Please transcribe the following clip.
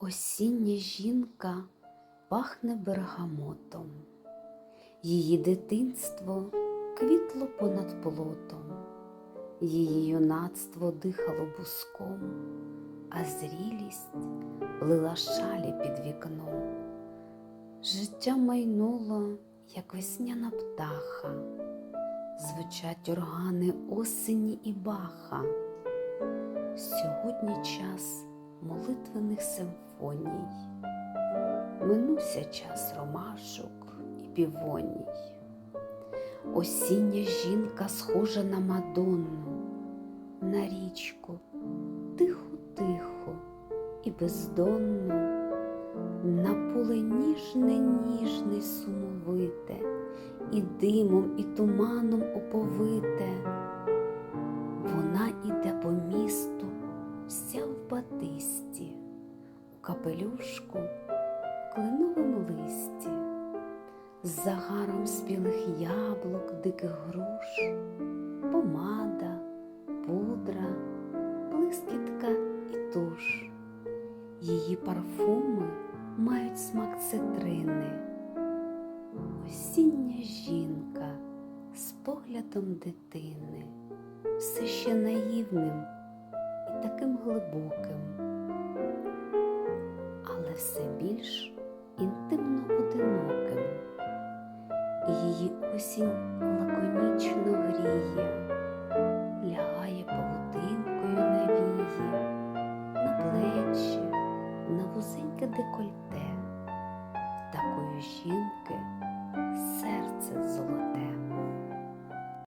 Осіння жінка пахне бергамотом, її дитинство квітло понад плотом, її юнацтво дихало буском, а зрілість плила шалі під вікном. Життя майнуло, як весняна птаха, звучать органи осені і баха. Сьогодні час молитвених симфоній, минувся час ромашок і півоній. Осіння жінка схожа на Мадонну, на річку, тихо-тихо і бездонну, на поле ніжне, ніжне сумовите, і димом, і туманом оповите. Капелюшку, в кленовому листі, з загаром спілих яблук, диких груш, помада, пудра, блискітка і туш. Її парфуми мають смак цитрини. Осіння жінка з поглядом дитини, все ще наївним і таким глибоким, її осінь лаконічно гріє, лягає павутинкою на вії, на плечі, на вузеньке декольте, такої жінки.